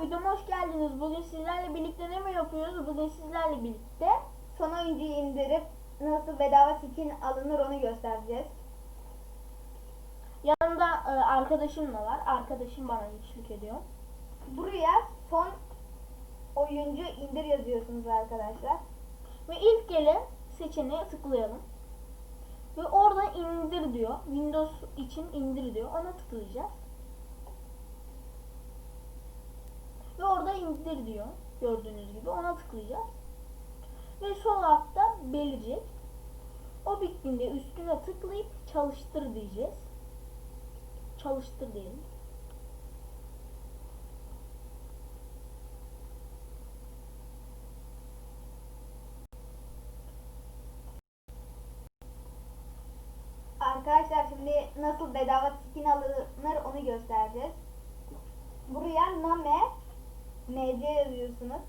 videoma hoş geldiniz. Bugün sizlerle birlikte ne mi yapıyoruz? Bugün sizlerle birlikte Son oyuncuyu indirip nasıl bedava skin alınır onu göstereceğiz. yanımda e, arkadaşım da var. Arkadaşım bana eşlik ediyor. Buraya son oyuncu indir yazıyorsunuz arkadaşlar. Ve ilk gelen seçeneğe tıklayalım. Ve orada indir diyor. Windows için indir diyor. Ona tıklayacağız. İndir diyor. Gördüğünüz gibi ona tıklayacağız. Ve sol altta belirecek. O bittiğinde üstüne tıklayıp çalıştır diyeceğiz. Çalıştır diyelim. Arkadaşlar şimdi nasıl bedava skin alınır onu göstereceğiz. Buraya name mc yazıyorsunuz.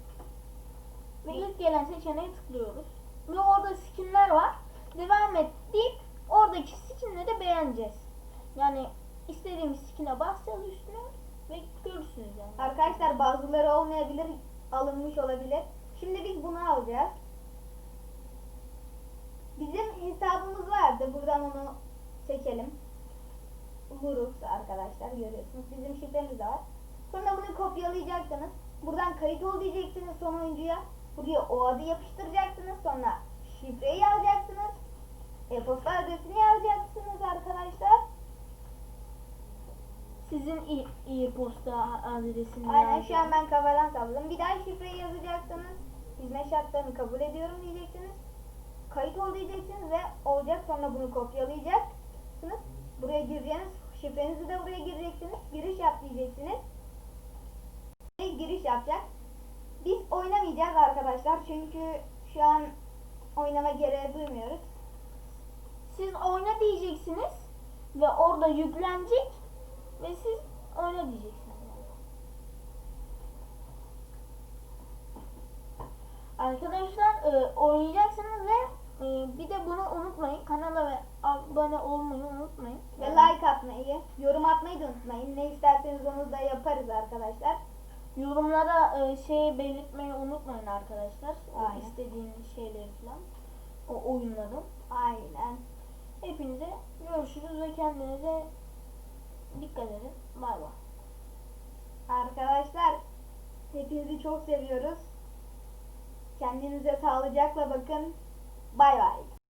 Ve ilk gelen seçeneğe tıklıyoruz. Ve orada skinler var. Devam et deyip oradaki skinleri beğeneceğiz. Yani istediğimiz skine basacağız üstüne ve görürsünüz yani. Arkadaşlar bazıları olmayabilir, alınmış olabilir. Şimdi biz bunu alacağız. Bizim hesabımız vardı. Buradan onu seçelim. Lurux arkadaşlar görüyorsunuz. Bizim şifremiz var. Sonra bunu kopyalayacaksınız. Buradan kayıt ol diyeceksiniz son oyuncuya. Buraya o adı yapıştıracaksınız. Sonra şifreyi yazacaksınız. E-posta adresini yazacaksınız arkadaşlar. Sizin e-posta adresini Aynen şu an yazacağım. ben kafadan salladım. Bir daha şifreyi yazacaksınız. Hizmet şartlarını kabul ediyorum diyeceksiniz. Kayıt ol diyeceksiniz ve olacak. Sonra bunu kopyalayacaksınız. Buraya gireceğiniz şifrenizi de buraya gireceksiniz. Giriş yap diyeceksiniz. Giriş yapacak. Biz oynamayacağız arkadaşlar. Çünkü şu an oynama gereği duymuyoruz. Siz oyna diyeceksiniz ve orada yüklenecek ve siz oyna diyeceksiniz. Arkadaşlar e, oynayacaksınız ve e, bir de bunu unutmayın. Kanala ve abone olmayı unutmayın. Ve like atmayı, yorum atmayı da unutmayın. Ne isterseniz onu da yaparız arkadaşlar. Yorumlara e, şey belirtmeyi unutmayın arkadaşlar. Aynen. istediğiniz şeyleri falan. O oyunları. Aynen. Hepinize görüşürüz ve kendinize dikkat edin. Bay bay. Arkadaşlar hepinizi çok seviyoruz. Kendinize sağlıcakla bakın. Bay bay.